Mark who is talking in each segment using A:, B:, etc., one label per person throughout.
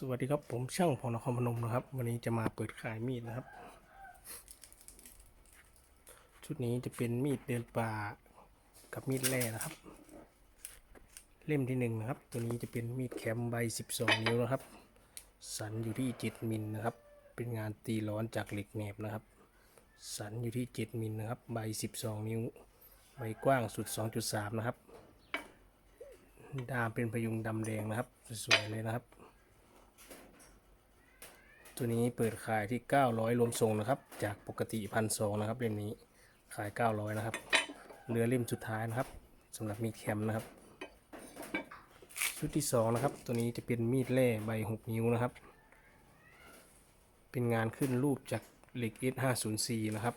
A: สวัสดีครับผมช่างพงนครพนมนะครับ วันนี้จะมาเปิดขายมีดนะครับ ชุดนี้จะเป็นมีดเดินป่ากับมีดแร่นะครับ เล่มที่หนึ่งนะครับ ตัวนี้จะเป็นมีดแคมใบ 12 นิ้วนะครับ สันอยู่ที่ 7 มิลนะครับ เป็นงานตีร้อนจากเหล็กแหนบนะครับ สันอยู่ที่ 7 มิลนะครับ ใบ 12 นิ้ว ใบกว้างสุด 2.3 นะครับ ดามเป็นพยุงดำแดงนะครับ สวยๆเลยนะครับ ตัวนี้เปิดขายที่ 900 รวมส่งนะครับ จากปกติพันสองนะครับเล่มนี้ขาย 900 นะครับเหลือเล่มสุดท้ายนะครับสำหรับมีแคมนะครับ ชุดที่ 2 นะครับ ตัวนี้จะเป็นมีดแร่ใบ 6 นิ้วนะครับ เป็นงานขึ้นรูปจากเหล็ก S504 นะครับ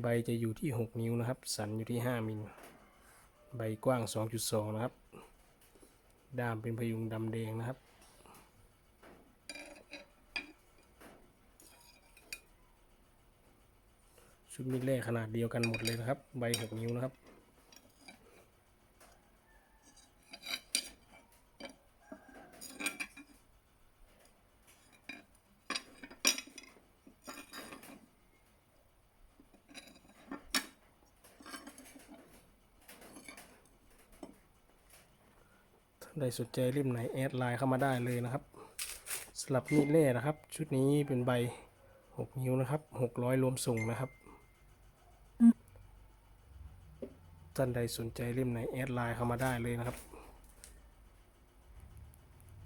A: ใบจะอยู่ที่ 6 นิ้วนะครับ สันอยู่ที่ 5 มิล ใบกว้าง 2.2 นะครับ ด้ามเป็นพยุงดำแดงนะครับ ชุดมีดแร่ขนาดเดียวกันหมดเลยนะครับ ใบ6นิ้วนะครับ ท่านใดสนใจริมไหนแอดไลน์เข้ามาได้เลยนะครับสลับมีดเล่นะครับ ชุดนี้เป็นใบ 6 นิ้วนะครับ 600รวมส่งนะครับ ท่านใดสนใจริมไหนแอดไลน์เข้ามาได้เลยนะครับ